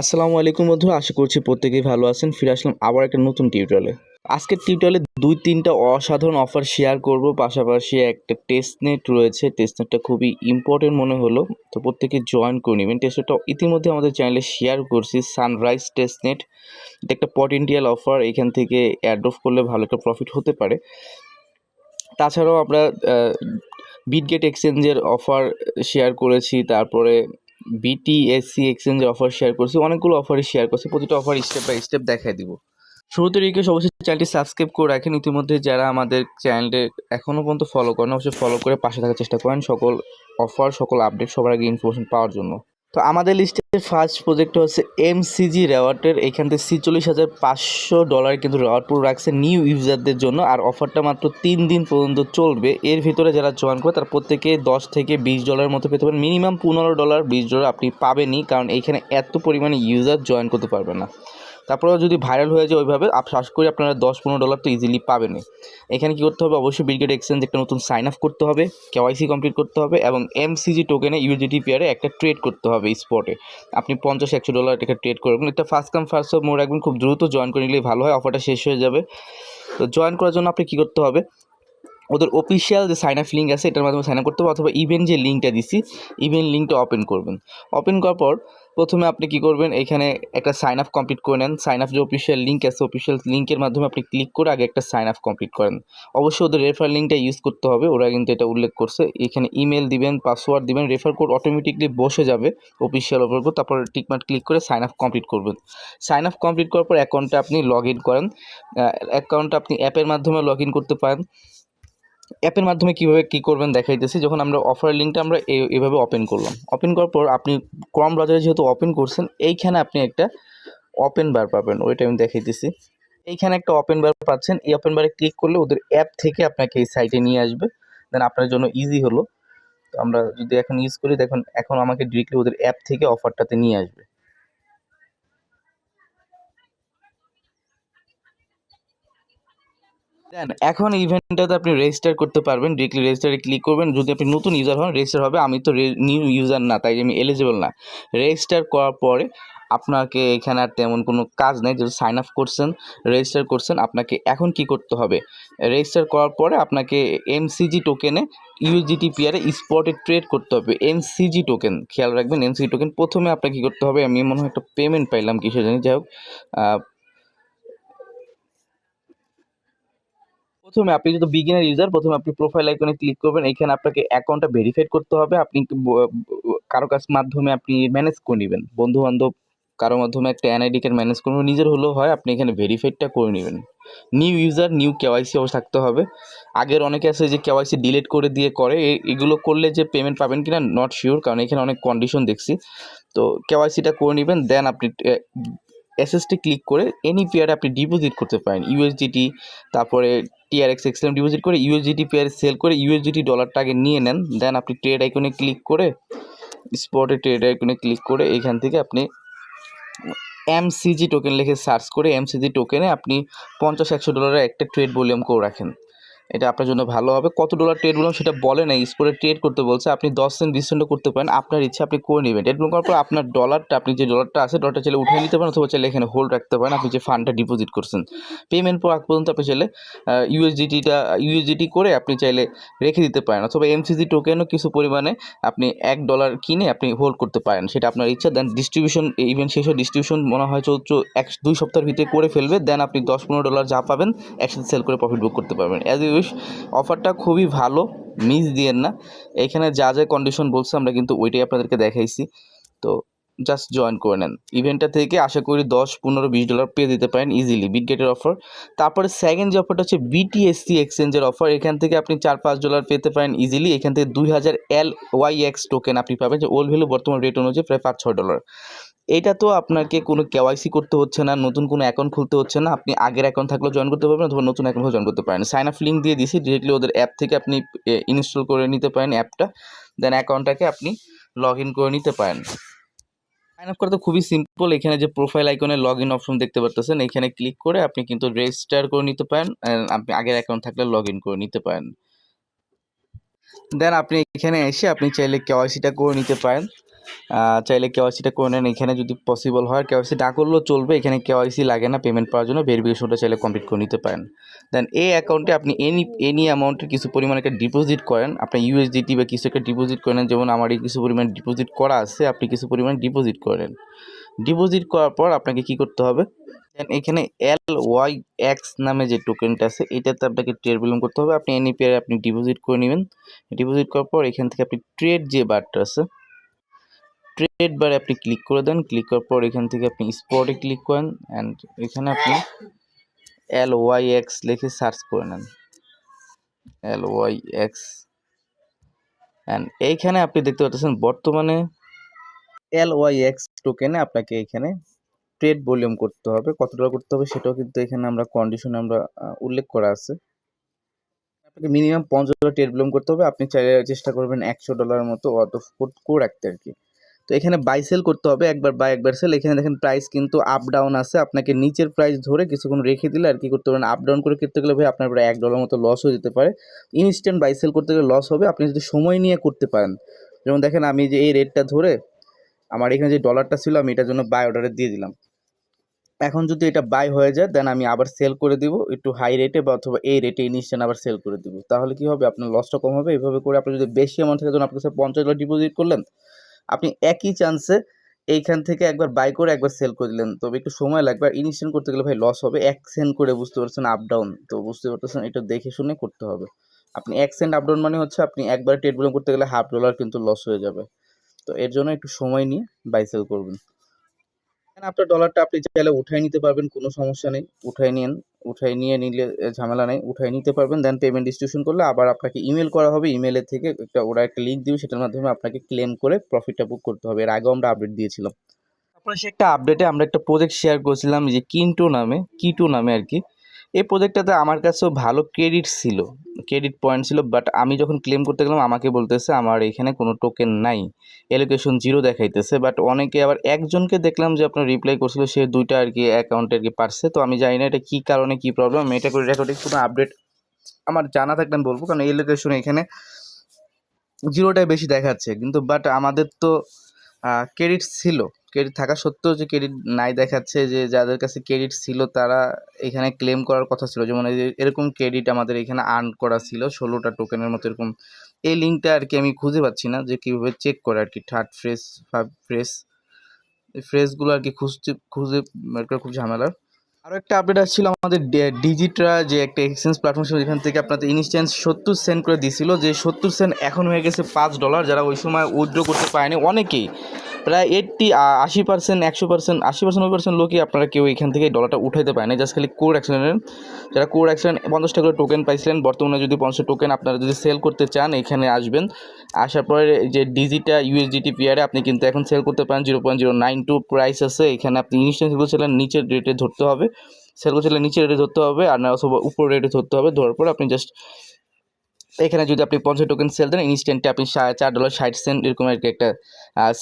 আসসালামু আলাইকুম বন্ধুরা, আশা করছি প্রত্যেকেই ভালো আছেন। ফিরে আসলাম আবার একটা নতুন টিউটোরিয়ালে আজকের টিউটোরিয়ালে দুই তিনটা অসাধারণ অফার শেয়ার করব, পাশাপাশি একটা টেস্ট নেট রয়েছে। টেস্ট নেটটা খুবই ইম্পর্টেন্ট মনে হলো, তো প্রত্যেকে জয়েন করে নেবেন। টেস্ট নেটটা ইতিমধ্যে আমাদের চ্যানেলে শেয়ার করছি সানরাইজ টেস্ট নেট এটা একটা পটেন্টিয়াল অফার এখান থেকে অ্যাড অফ করলে ভালো একটা প্রফিট হতে পারে। তাছাড়াও আমরা বিটগেট এক্সচেঞ্জের অফার শেয়ার করেছি, তারপরে বিটিএসসি এক্সচেঞ্জের অফার শেয়ার করছি, অনেকগুলো অফারই শেয়ার করছি, প্রতিটা অফার স্টেপ বাই স্টেপ দেখাই দিব। শুরুতে রিকোয়েস্ট অবশ্যই চ্যানেলটি সাবস্ক্রাইব করে রাখেন, ইতিমধ্যে যারা আমাদের চ্যানেলে এখনও পর্যন্ত ফলো করেন, অবশ্যই ফলো করে পাশে থাকার চেষ্টা করেন সকল অফার সকল আপডেট সবার আগে ইনফরমেশন পাওয়ার জন্য। তো আমাদের লিস্টের ফার্স্ট প্রজেক্ট হচ্ছে এম সিজি রেওয়ার্ডের এখান থেকে ছিচল্লিশ হাজার পাঁচশো ডলার কিন্তু রেওয়ার্ড পুরো রাখছে নিউ ইউজারদের জন্য। আর অফারটা মাত্র তিন দিন পর্যন্ত চলবে। এর ভিতরে যারা জয়েন করে তার প্রত্যেকে দশ থেকে বিশ ডলারের মতো পেতে পারেন মিনিমাম পনেরো ডলার বিশ ডলার আপনি পাবেনই। কারণ এখানে এত পরিমাণে ইউজার জয়েন করতে পারবে না। তারপরেও যদি ভাইরাল হয়ে যায় ওইভাবে আশা করি আপনারা দশ পনেরো ডলার তো ইজিলি পাবেনই। এখানে কী করতে হবে? অবশ্যই বিলগেট এক্সচেঞ্জ একটা নতুন সাইন আপ করতে হবে কেওয়াইসি কমপ্লিট করতে হবে এবং এমসিজি টোকেনে ইউজিটি পেয়ারে একটা ট্রেড করতে হবে স্পটে আপনি পঞ্চাশ, একশো ডলার একটা ট্রেড করবেন এটা first come first serve mode রাখবেন, খুব দ্রুত জয়েন করে নিলেই ভালো হয় অফারটা শেষ হয়ে যাবে। তো জয়েন করার জন্য আপনি কী করতে হবে? ওদের অফিসিয়াল যে সাইন আপ লিঙ্ক আছে, এটার মাধ্যমে সাইন আপ করতে হবে অথবা ইভেন্ট যে লিঙ্কটা দিছি ইভেন্ট লিঙ্কটা ওপেন করবেন। ওপেন করার পর প্রথমে আপনি কি করবেন, এখানে একটা সাইন আপ কমপ্লিট করে নেন। সাইন আপ যে অফিসিয়াল লিঙ্ক আছে অফিসিয়াল লিঙ্কের মাধ্যমে আপনি ক্লিক করে আগে একটা সাইন আপ কমপ্লিট করেন। অবশ্যই ওদের রেফার লিঙ্কটা ইউজ করতে হবে, ওরা কিন্তু এটা উল্লেখ করছে। এখানে ইমেল দিবেন পাসওয়ার্ড দিবেন রেফার কোড অটোমেটিকলি বসে যাবে অফিসিয়াল ওপর তারপর টিকমার্ক ক্লিক করে সাইন আপ কমপ্লিট করবেন। সাইন আপ কমপ্লিট করার পর অ্যাকাউন্টটা আপনি লগ ইন করেন অ্যাকাউন্টটা আপনি অ্যাপের মাধ্যমে লগ ইন করতে পারেন। অ্যাপের মাধ্যমে কীভাবে কী করবেন দেখাইতেছি, যখন আমরা অফারের লিঙ্কটা আমরা এভাবে ওপেন করলাম। ওপেন করার পর আপনি ক্রম ব্রাউজারে যেহেতু ওপেন করছেন, এইখানে আপনি একটা ওপেন বার পাবেন, ওইটা আমি দেখাইতেছি। এইখানে একটা ওপেন বার পাচ্ছেন, এই ওপেন বারে ক্লিক করলে ওদের অ্যাপ থেকে আপনাকে এই সাইটে নিয়ে আসবে। দেন আপনার জন্য ইজি হলো। তো আমরা যদি এখন ইউজ করি, দেখুন, এখন আমাকে ডিরেক্টলি ওদের অ্যাপ থেকে অফারটাতে নিয়ে আসবে। দেন এখন ইভেন্টটাতে আপনি রেজিস্টার করতে পারবেন ডিরেক্টলি রেজিস্টারে ক্লিক করবেন। যদি আপনি নতুন ইউজার হন রেজিস্টার হবে। আমি তো নিউ ইউজার না, তাই আমি এলিজিবল না। রেজিস্টার করার পরে আপনাকে এখানে আর তেমন কোনো কাজ নেই। যদি সাইন আপ করছেন রেজিস্টার করছেন। আপনাকে এখন কি করতে হবে? রেজিস্টার করার পরে আপনাকে এমসিজি টোকেনে ইউজিটি পিয়ারে স্পটে ট্রেড করতে হবে। এমসিজি টোকেন খেয়াল রাখবেন এমসিজি টোকেন প্রথমে আপনাকে কী করতে হবে? আমি মনে হয় একটা পেমেন্ট পাইলাম কিসে জানি। যাই হোক প্রথমে আপনি যদি বিগিনার ইউজার প্রথমে আপনি প্রোফাইল আইকনে ক্লিক করবেন, এখানে আপনাকে অ্যাকাউন্টটা ভেরিফাইড করতে হবে। আপনি কারও কাছ মাধ্যমে আপনি ম্যানেজ করে নেবেন। বন্ধু বান্ধব কারও মাধ্যমে একটা এনআইডি কার্ড ম্যানেজ করবেন, নিজের হলেও হয়, আপনি এখানে ভেরিফাইডটা করে নেবেন। নিউ ইউজার নিউ কেওয়াইসি অবশ্য থাকতে হবে। আগের অনেকে আছে যে কেওয়াইসি ডিলিট করে দিয়ে করে এগুলো করলে যে পেমেন্ট পাবেন কিনা নট শিওর কারণ এখানে অনেক কন্ডিশন দেখছি। তো কেওয়াইসিটা করে নেবেন দেন আপনি এসএসটি ক্লিক করে এনি পেয়ারে আপনি ডিপোজিট করতে পারেন ইউএসডিটি তারপরে টিআরএক্স এক্সএম ডিপোজিট করে ইউএসডিটি পেয়ারে সেল করে ইউএসডিটি ডলারটা আগে নিয়ে নেন দেন আপনি ট্রেড আইকনে ক্লিক করে স্পটে ট্রেড আইকনে ক্লিক করে এখান থেকে আপনি এমসিজি টোকেন লিখে সার্চ করে এমসিজি টোকেনে আপনি পঞ্চাশ, একশো ডলারের একটা ট্রেড ভলিউম করে রাখেন। এটা আপনার জন্য ভালো হবে। কত ডলার ট্রেড বললাম সেটা বলে না স্পোর্টে ট্রেড করতে বলছে। আপনি দশ সেন্ট বিশ সেন্টও করতে পারেন, আপনার ইচ্ছা আপনি করে নেবেন। ট্রেড করার পর আপনার ডলারটা আপনি যে ডলারটা আছে ডলারটা চাইলে উঠিয়ে নিতে পারেন অথবা চাইলে এখানে হোল্ড রাখতে পারেন। আপনি যে ফান্ডটা ডিপোজিট করছেন। পেমেন্ট পর আগ পর্যন্ত আপনি চাইলে ইউএসডিটিটা ইউএসডিটি করে আপনি চাইলে রেখে দিতে পারেন। অথবা এমসিজি টোকেনও কিছু পরিমাণে আপনি এক ডলার কিনে আপনি হোল্ড করতে পারেন। সেটা আপনার ইচ্ছা দেন ডিস্ট্রিবিউশন ইভেন্ট শেষ ডিস্ট্রিবিউশন মনে হয় চলছে এক, দুই সপ্তাহের ভিতরে করে ফেলবে। দেন আপনি দশ পনেরো ডলার যা পাবেন, একসাথে সেল করে প্রফিট বুক করতে পারবেন। অ্যাজ ইউ উইশ অফারটা খুবই ভালো, মিস দিয়েন না। এখানে যা যা কন্ডিশন বলছে আমরা কিন্তু ওইটাই আপনাদেরকে দেখাইছি। তো জাস্ট জয়েন করে নেন। ইভেন্টটা থেকে আশা করি দশ, পনেরো, বিশ ডলার পেয়ে দিতে পারেন ইজিলি বিটগেটের অফার তারপরে সেকেন্ড যে অফারটা হচ্ছে বিটিএসসি এক্সচেঞ্জের অফার এখান থেকে আপনি চার, পাঁচ ডলার পেতে পারেন ইজিলি এখান থেকে দুই হাজার এল ওয়াই এক্স টোকেন আপনি পাবেন, যে ওল্ড ভ্যালু বর্তমান রেট অনুযায়ী প্রায় পাঁচ, ছয় ডলার এটা তো আপনাকে কোনো কেওয়াইসি করতে হচ্ছে না, নতুন কোনো অ্যাকাউন্ট খুলতে হচ্ছে না, আপনি আগের অ্যাকাউন্ট থাকলেও জয়েন করতে পারবেন অথবা নতুন অ্যাকাউন্ট জয়েন করতে পারেন। সাইন আপ লিঙ্ক দিয়ে দিছি ডিরেক্টলি ওদের অ্যাপ থেকে আপনি ইনস্টল করে নিতে পারেন অ্যাপটা দেন অ্যাকাউন্টটাকে আপনি লগ ইন করে নিতে পারেন। সাইন আপ করা তো খুবই সিম্পল এখানে যে প্রোফাইল আইকনে লগ ইন অপশন দেখতে পারতেছেন, এখানে ক্লিক করে আপনি কিন্তু রেজিস্টার করে নিতে পারেন আপনি আগের অ্যাকাউন্ট থাকলে লগ ইন করে নিতে পারেন। দেন আপনি এখানে এসে আপনি চাইলে কেওয়াইসিটা করে নিতে পারেন। চাইলে কেওয়াইসিটা করে নেন। এখানে যদি পসিবল হয় কেওয়াইসি না করলেও চলবে। এখানে কেওয়াইসি লাগে না পেমেন্ট পাওয়ার জন্য ভেরিফিকেশনটা চাইলে কমপ্লিট করে নিতে পারেন। দেন এই অ্যাকাউন্টে আপনি এনি এনি অ্যামাউন্টের কিছু পরিমাণ একটা ডিপোজিট করেন। আপনি ইউএসডিটি বা কিছু একটা ডিপোজিট করেন। যেমন আমার এই কিছু পরিমাণ ডিপোজিট করা আছে, আপনি কিছু পরিমাণ ডিপোজিট করেন। ডিপোজিট করার পর আপনাকে কি করতে হবে? দেন এখানে এল ওয়াই এক্স নামে যে টোকেনটা আছে, এটাতে আপনাকে ট্রেড বিলং করতে হবে। আপনি এনি পেয়ারে আপনি ডিপোজিট করে নেবেন। ডিপোজিট করার পর এখান থেকে আপনি ট্রেড যে বারটা আছে ট্রেড বারে আপনি ক্লিক করে দেন। ক্লিক করার পর এখান থেকে আপনি স্পটে ক্লিক করেন অ্যান্ড এখানে আপনি এল ওয়াই এক্স লিখে সার্চ করে নেন। এল ওয়াই এক্স অ্যান্ড এইখানে আপনি দেখতে পাচ্ছেন বর্তমানে এল ওয়াই এক্স টোকেনে আপনাকে এখানে ট্রেড ভলিউম করতে হবে। কত ডলার করতে হবে সেটাও কিন্তু এখানে আমরা কন্ডিশনে আমরা উল্লেখ করা আছে। আপনাকে মিনিমাম পঞ্চাশ ডলার ট্রেড ভলিউম করতে হবে। আপনি চাইলে চেষ্টা করবেন একশো ডলারের মতো অত করে রাখতে আর কি। তো এখানে বাই সেল করতে হবে, একবার বাই একবার সেল এখানে দেখেন প্রাইস কিন্তু আপ ডাউন আছে। আপনাকে নিচের প্রাইস ধরে কিছুক্ষণ রেখে দিলে আর কি করতে পারেন। আপ ডাউন করে করতে গেলে ভাই আপনার প্রায় এক ডলার মতো লস হয়ে যেতে পারে। ইনস্ট্যান্ট বাই সেল করতে গেলে লস হবে। আপনি যদি সময় নিয়ে করতে পারেন, যেমন দেখেন আমি যে এই রেটটা ধরে আমার এখানে যে ডলারটা ছিল, আমি এটার জন্য বাই অর্ডারে দিয়ে দিলাম। এখন যদি এটা বাই হয়ে যায় দেন আমি আবার সেল করে দিব। একটু হাই রেটে বা অথবা এই রেটে ইনস্ট্যান্ট আবার সেল করে দিব। তাহলে কি হবে? আপনার লসটা কম হবে। এইভাবে করে আপনি যদি বেশি অ্যামাউন্ট থাকে যেমন আপনার কাছে পঞ্চাশ ডলার ডিপোজিট করলেন আপনি একই চান্সে এইখান থেকে একবার বাই করে একবার সেল করে দিলেন। তবে একটু সময় লাগবে আর করতে গেলে ভাই লস হবে। এক সেন্ট করে বুঝতে পারছেন আপ ডাউন তো বুঝতে পারতেছেন এটা দেখে শুনে করতে হবে। আপনি এক সেন্ট আপ ডাউন মানে হচ্ছে আপনি একবার ট্রেড করতে গেলে হাফ ডলার কিন্তু লস হয়ে যাবে। তো এর জন্য একটু সময় নিয়ে বাই সেল করবেন। এখানে আপনার ডলারটা আপনি চাইলে উঠাই নিতে পারবেন, কোনো সমস্যা নেই। উঠাই নিন উঠাই নিয়ে নিলে ঝামেলা নেই। উঠাই নিতে পারবেন দেন পেমেন্ট ডিস্ট্রিবিউশন করলে আবার আপনাকে ইমেল করা হবে। ইমেলের থেকে একটা ওরা একটা লিঙ্ক দিবে, সেটার মাধ্যমে আপনাকে ক্লেম করে প্রফিটটা বুক করতে হবে। এর আগেও আমরা আপডেট দিয়েছিলাম। তারপরে সে একটা আপডেটে আমরা একটা প্রজেক্ট শেয়ার করেছিলাম, যে কিন্টু নামে কিটু নামে আর কি। এই প্রজেক্টটাতে আমার কাছেও ভালো ক্রেডিট ছিল ক্রেডিট পয়েন্ট ছিল বাট আমি যখন ক্লেম করতে গেলাম, আমাকে বলতেছে, আমার এখানে কোনো টোকেন নাই। এলোকেশন জিরো দেখাইতেছে বাট অনেকে আবার একজনকে দেখলাম যে আপনার রিপ্লাই করছিল, সে দুইটা আর কি অ্যাকাউন্টে আর কি পারছে। তো আমি জানি না এটা কী কারণে কী প্রবলেম এটা করে রেকর্ডিং কোনো আপডেট আমার জানা থাকলে আমি বলব, কারণ এই লোকেশন এখানে জিরোটাই বেশি দেখাচ্ছে। কিন্তু বাট আমাদের তো ক্রেডিট ছিল। ক্রেডিট থাকা সত্ত্বেও যে ক্রেডিট নাই দেখাচ্ছে, যে যাদের কাছে ক্রেডিট ছিল তারা এখানে ক্লেম করার কথা ছিল। যেমন এরকম ক্রেডিট আমাদের এখানে আর্ন করা ছিল, ষোলোটা টোকেনের মতো এরকম। এই লিঙ্কটা আর কি আমি খুঁজে পাচ্ছি না যে কীভাবে চেক করে আর কি। থার্ড ফ্রেস ফাইভ ফ্রেস এই ফ্রেসগুলো আর কি খুঁজতে, খুঁজে খুব ঝামেলার। আরও একটা আপডেট আসছিল আমাদের ডিজিটরা যে একটা এক্সচেঞ্জ প্ল্যাটফর্ম ছিল, যেখান থেকে আপনাদের ইনস্ট্যান্স সত্তর সেন্ট করে দিছিল, যে সত্তর সেন্ট এখন হয়ে গেছে পাঁচ ডলার যারা ওই সময় উইথড্র করতে পারেনি, অনেকেই। প্রায় এইটটি আশি পার্সেন্ট একশো পার্সেন্ট আশি পার্সেন্ট নব্বই পার্সেন্ট লোকই আপনারা কেউ এখান থেকে ডলারটা উঠাইতে পারেনি জাস্ট খালি কোড অ্যাক্সিডেন্ট যারা কোড অ্যাক্সিডেন্ট পঞ্চাশ টাকা করে টোকেন পাইছিলেন, বর্তমানে যদি পঞ্চাশ টোকেন আপনারা যদি সেল করতে চান, এখানে আসবেন। আসার পরে যে ডিজিটা ইউএসডিটি পিয়ারে আপনি কিন্তু এখন সেল করতে পারেন zero point zero nine two price আছে। এখানে আপনি ইনস্ট্যান্ট সেল করছিলেন, নিচের রেটে ধরতে হবে। সেল করছিলেন, নিচের রেটে ধরতে হবে, আর না, অথবা উপর রেটে ধরতে হবে। ধরার পর আপনি জাস্ট এখানে যদি আপনি পঞ্চাশ টোকেন সেল দেন ইনস্ট্যান্টে আপনি চার ডলার ষাট সেন্ট এরকম আর কি একটা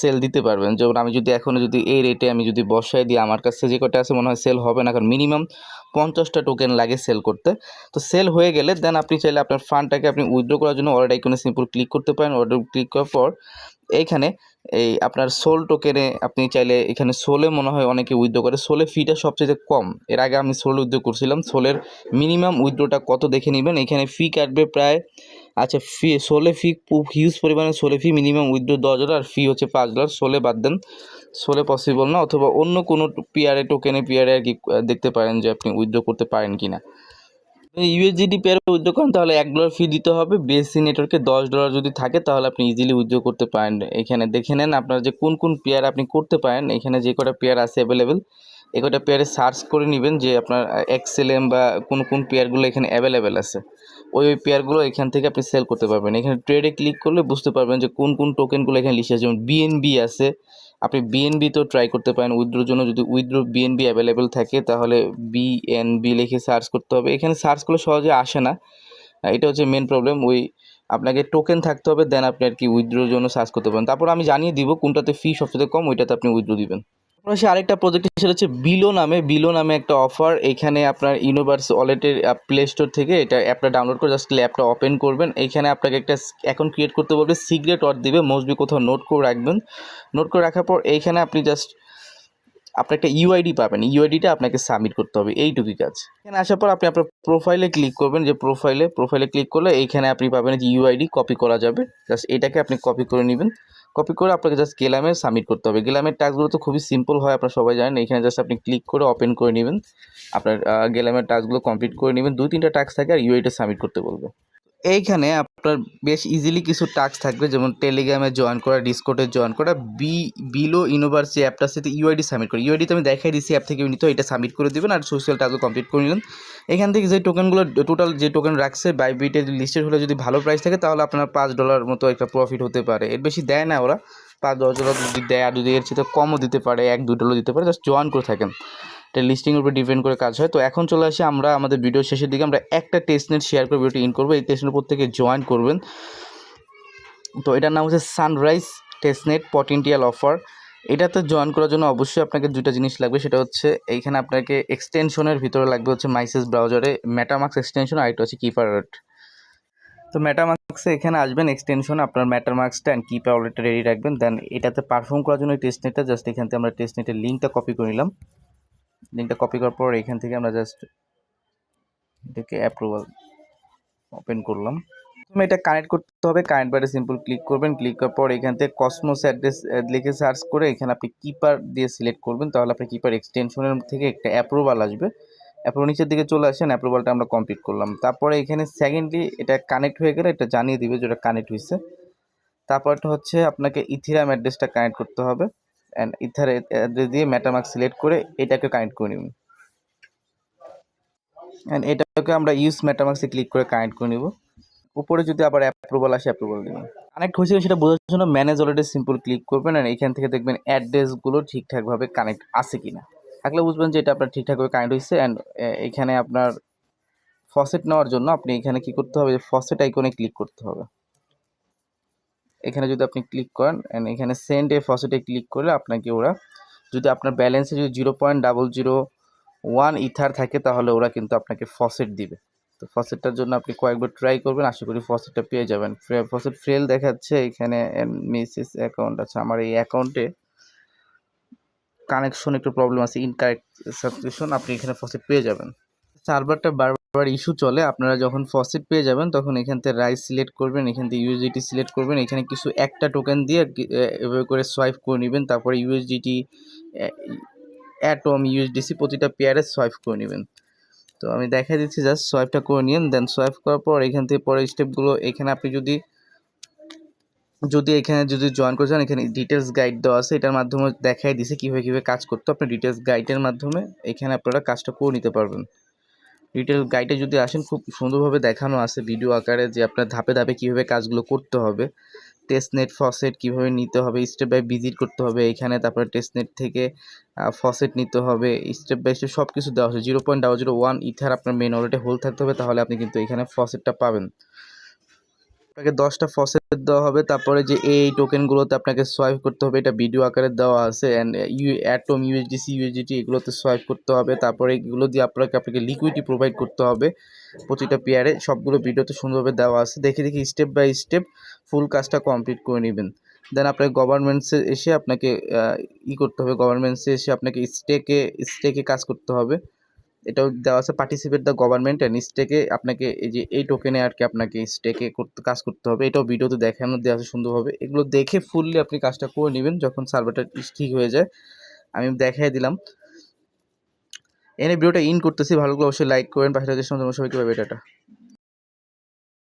সেল দিতে পারবেন। যেমন আমি যদি এখনও যদি এই রেটে আমি যদি বসাই দিই, আমার কাছে যে কটা আছে মনে হয় সেল হবে না, কারণ মিনিমাম পঞ্চাশটা টোকেন লাগে সেল করতে। তো সেল হয়ে গেলে দেন আপনি চাইলে আপনার ফান্ডটাকে আপনি উইথড্র করার জন্য অর্ডার আইকনে সিম্পল ক্লিক করতে পারেন। অর্ডার ক্লিক করার পর এইখানে এই আপনার সোল টোকেনে আপনি চাইলে এখানে সোলে মনে হয় অনেকে উইথড্র করে। সোলে ফিটা সবচেয়ে কম, এর আগে আমি সোল উইথড্র করছিলাম, সোলের মিনিমাম উইথড্রটা কত দেখে নেবেন। এখানে ফি কাটবে প্রায় আচ্ছা ফি সোলে ফি হিউজ পরিমাণে, সোলে ফি মিনিমাম উইথড্র দশ ডলার আর ফি হচ্ছে পাঁচ ডলার সোলে বাদ দেন, সোলে পসিবল না, অথবা অন্য কোনো পিয়ারে টোকেনে পিয়ারে আর কি দেখতে পারেন যে আপনি উইথড্র করতে পারেন কি না ইউএসডিটি পেয়ারে উইথড্র করেন, তাহলে এক ডলার ফি দিতে হবে। বিএসসি নেটওয়ার্কে দশ ডলার যদি থাকে, তাহলে আপনি ইজিলি উইথড্র করতে পারেন। এখানে দেখে নেন আপনার যে কোন কোন পেয়ার আপনি করতে পারেন। এখানে যে কটা পেয়ার আছে অ্যাভেলেবেল এ কটা পেয়ারে সার্চ করে নেবেন যে আপনার এক্সেলএম বা কোন কোন পেয়ারগুলো এখানে অ্যাভেলেবেল আছে। ওই ওই পেয়ারগুলো এখান থেকে আপনি সেল করতে পারবেন। এখানে ট্রেডে ক্লিক করলে বুঝতে পারবেন যে কোন কোন টোকেনগুলো এখানে লিখে আছে। যেমন বিএনবি আছে আপনি বিএনবি তো ট্রাই করতে পারেন উইথড্রোর জন্য যদি উইথড্রো বিএনবি অ্যাভেলেবেল থাকে, তাহলে বিএনবি লিখে সার্চ করতে হবে। এখানে সার্চ করলে সহজে আসে না। এটা হচ্ছে মেন প্রবলেম ওই আপনাকে টোকেন থাকতে হবে দেন আপনি আর কি উইথড্রোর জন্য সার্চ করতে পারেন। তারপর আমি জানিয়ে দিব কোনটাতে ফি সবচেয়ে কম, ওইটাতে আপনি উইথড্রো দিবেন। সে আরেকটা প্রজেক্ট সেটা হচ্ছে বিলো নামে। বিলো নামে একটা অফার এখানে আপনার ইউনিভার্স ওয়ালেটের প্লে স্টোর থেকে এটা অ্যাপটা ডাউনলোড করে জাস্ট অ্যাপটা ওপেন করবেন। এখানে আপনাকে একটা অ্যাকাউন্ট ক্রিয়েট করতে বলবে সিগ্রেট ওয়ার্ড দিবে। মোস্টবি কোথাও নোট করে রাখবেন। নোট করে রাখার পর এইখানে আপনি জাস্ট আপনি একটা ইউআইডি পাবেন। ইউআইডিটা আপনাকে সাবমিট করতে হবে। এইটুকুই কাজ। এখানে আসার পর আপনি আপনার প্রোফাইলে ক্লিক করবেন। যে প্রোফাইলে প্রোফাইলে ক্লিক করলে এইখানে আপনি পাবেন যে ইউআইডি কপি করা যাবে। জাস্ট এটাকে আপনি কপি করে নেবেন। কপি করে আপনাকে জাস্ট গেলামে সাবমিট করতে হবে। গেলামের টাস্কগুলো তো খুবই সিম্পল হয়, আপনারা সবাই জানেন। এখানে জাস্ট আপনি ক্লিক করে ওপেন করে নেবেন। আপনার গেলামের টাস্কগুলো কমপ্লিট করে নেবেন। দুই তিনটা টাস্ক থাকে আর ইউআইটা সাবমিট করতে বলবে। এইখানে আপনার বেশ ইজিলি কিছু টাস্ক থাকবে, যেমন টেলিগ্রামে জয়েন করা ডিসকোডে জয়েন করা বি বিলো ইউনিভার্সিটি অ্যাপটার সাথে ইউআইডি সাবমিট করা। ইউআইডি আমি দেখাই দিচ্ছি অ্যাপ থেকে নিতে এটা সাবমিট করে দেবেন আর সোশ্যাল টাস্ক কমপ্লিট করে নিলেন। এখান থেকে যে টোকেনগুলো টোটাল যে টোকেন রাখছে বাইবিটে লিস্টেড হলে যদি ভালো প্রাইস থাকে, তাহলে আপনার পাঁচ ডলার মতো একটা প্রফিট হতে পারে। এর বেশি দেয় না ওরা। পাঁচ, দশ ডলার যদি দেয়, আর যদি এর চেয়ে কমও দিতে পারে, এক, দুই ডলার দিতে পারে জাস্ট জয়েন করে থাকেন। এটা লিস্টিংয়ের উপর ডিপেন্ড করে কাজ হয়। তো এখন চলে আসি আমরা, আমাদের ভিডিও শেষের দিকে। আমরা একটা টেস্ট নেট শেয়ার করে ভিডিওটি ইন করব। এই টেস্ট নেট প্রত্যেকে জয়েন করবেন। তো এটার নাম হচ্ছে সানরাইজ টেস্টনেট পটেন্টিয়াল অফার এটাতে জয়েন করার জন্য অবশ্যই আপনাকে দুটো জিনিস লাগবে। সেটা হচ্ছে, এইখানে আপনাকে এক্সটেনশনের ভিতরে লাগবে হচ্ছে মাইসেস ব্রাউজারে মেটামাক্স এক্সটেনশন আর এটা হচ্ছে কিপার তো মেটামাক্সে এখানে আসবেন এক্সটেনশন আপনার মেটামাক্সটা অ্যান্ড কিপার ওয়ালেটটা রেডি রাখবেন। দেন এটাতে পারফর্ম করার জন্য টেস্ট নেটটা জাস্ট এখান থেকে আমরা টেস্ট নেটের লিঙ্কটা কপি করে নিলাম। লিঙ্কটা কপি করার পর এখান থেকে আমরা জাস্ট এটাকে অ্যাপ্রুভাল ওপেন করলাম। প্রথমে এটা কানেক্ট করতে হবে কানেক্ট বারে সিম্পল ক্লিক করবেন ক্লিক করার পর এখান থেকে কসমোস অ্যাড্রেস লিখে সার্চ করে এখানে আপনি কিপার দিয়ে সিলেক্ট করবেন, তাহলে আপনি কিপার এক্সটেনশনের থেকে একটা অ্যাপ্রুভাল আসবে। অ্যাপ্রুভাল নিচের দিকে চলে আসেন অ্যাপ্রুভালটা আমরা কমপ্লিট করলাম। তারপরে এখানে সেকেন্ডলি এটা কানেক্ট হয়ে গেলে এটা জানিয়ে দিবে যেটা কানেক্ট হয়েছে। তারপরটা হচ্ছে আপনাকে ইথিরাম অ্যাড্রেসটা কানেক্ট করতে হবে। অ্যান্ড ইথার অ্যাড্রেস দিয়ে মেটামার্ক সিলেক্ট করে এটাকে কানেক্ট করে নেবেন অ্যান্ড এটাকে আমরা ইউজ মেটামার্কসে ক্লিক করে কানেক্ট করে নেব। উপরে যদি আবার অ্যাপ্রুভাল আসে অ্যাপ্রুভাল দেবেন কানেক্ট হয়েছে সেটা বোঝার জন্য ম্যানেজ অলরেডি সিম্পল ক্লিক করবেন আর এখান থেকে দেখবেন অ্যাড্রেসগুলো ঠিকঠাকভাবে কানেক্ট আছে কি না থাকলে বুঝবেন যে এটা আপনার ঠিকঠাকভাবে কানেক্ট হয়েছে অ্যান্ড এখানে আপনার ফসেট নেওয়ার জন্য আপনি এখানে কি করতে হবে? ফসেট আইকনে ক্লিক করতে হবে। এখানে যদি আপনি ক্লিক করেন অ্যান্ড এখানে সেন্ড এ ফসেটে ক্লিক করলে আপনাকে ওরা, যদি আপনার ব্যালেন্সে যদি zero point double zero one ether থাকে, তাহলে ওরা কিন্তু আপনাকে ফসেট দিবে। তো ফসেটটার জন্য আপনি কয়েকবার ট্রাই করবেন, আশা করি ফসেটটা পেয়ে যাবেন। ফসেট ফেল দেখাচ্ছে এখানে মিসেস অ্যাকাউন্ট আছে। আমার এই অ্যাকাউন্টে কানেকশন একটু প্রবলেম আছে ইনকারেক্ট সাবস্ক্রিপশন আপনি এখানে ফসেট পেয়ে যাবেন। সার্ভারটা বারবার ইস্যু চলে, আপনারা যখন ফসেট পেয়ে যাবেন, তখন এখান থেকে রাইস সিলেক্ট করবেন, এখান থেকে ইউএসডিটি সিলেক্ট করবেন, এখানে কিছু একটা টোকেন দিয়ে এভাবে করে সোয়াইপ করে নেবেন, তারপরে ইউএসডিটি অ্যাটম ইউএসডিসি প্রতিটা পেয়ারে সোয়াইপ করে নেবেন। তো আমি দেখা দিচ্ছি জাস্ট সোয়াইপটা করে নিন দেন সোয়াইপ করার পর এখান থেকে পরের স্টেপগুলো এখানে আপনি যদি যদি এখানে যদি জয়েন করে যান এখানে ডিটেলস গাইড দেওয়া আছে, এটার মাধ্যমে দেখাই দিছে কীভাবে কীভাবে কাজ করতে আপনি ডিটেলস গাইডের মাধ্যমে এখানে আপনারা কাজটা করে নিতে পারবেন। ডিটেল গাইডে যদি আসেন, খুব সুন্দরভাবে দেখানো আছে ভিডিও আকারে যে আপনার ধাপে ধাপে কীভাবে কাজগুলো করতে হবে। টেস্টনেট ফসেট কীভাবে নিতে হবে স্টেপ বাই ভিজিট করতে হবে, এখানে তারপরে টেস্টনেট থেকে ফসেট নিতে হবে স্টেপ বাই স্টেপ সব কিছু দেওয়া আছে। Zero point double zero one ether আপনার মেন অলরেডি হোল থাকতে হবে, তাহলে আপনি কিন্তু এখানে ফসেটটা পাবেন। আপনাকে দশটা ফসেট দেওয়া হবে, তারপরে যে এই টোকেনগুলোতে আপনাকে সোয়াইপ করতে হবে, এটা ভিডিও আকারে দেওয়া আছে and u atom USDC USDT এগুলোতে সোয়াইপ করতে হবে, তারপরে এগুলো দিয়ে আপনাকে আপনাকে লিকুইডি প্রোভাইড করতে হবে, প্রতিটা পেয়ারে সবগুলো ভিডিওতে সুন্দরভাবে দেওয়া আছে। দেখে দেখে স্টেপ বাই স্টেপ ফুল কাজটা কমপ্লিট করে নেবেন। দেন আপনাকে গভর্নমেন্টসে এসে আপনাকে ই করতে হবে গভর্নমেন্টসে এসে আপনাকে স্টেকে স্টেকে কাজ করতে হবে। এটাও দেওয়া আছে পার্টিসিপেট দ্য গভর্নমেন্ট অ্যান্ড স্টেকে আপনাকে এই যে এই টোকেনে আর কি আপনাকে স্টেকে করতে, কাজ করতে হবে। এটাও ভিডিওতে দেখানো, দেওয়া আছে সুন্দরভাবে। এগুলো দেখে ফুললি আপনি কাজটা করে নেবেন যখন সার্ভারটা ঠিক হয়ে যায়। আমি দেখাই দিলাম। এনে ভিডিওটা ইন করতেছি। ভালো করে অবশ্যই লাইক করেন। পাশে সবাইকে পাবে এটা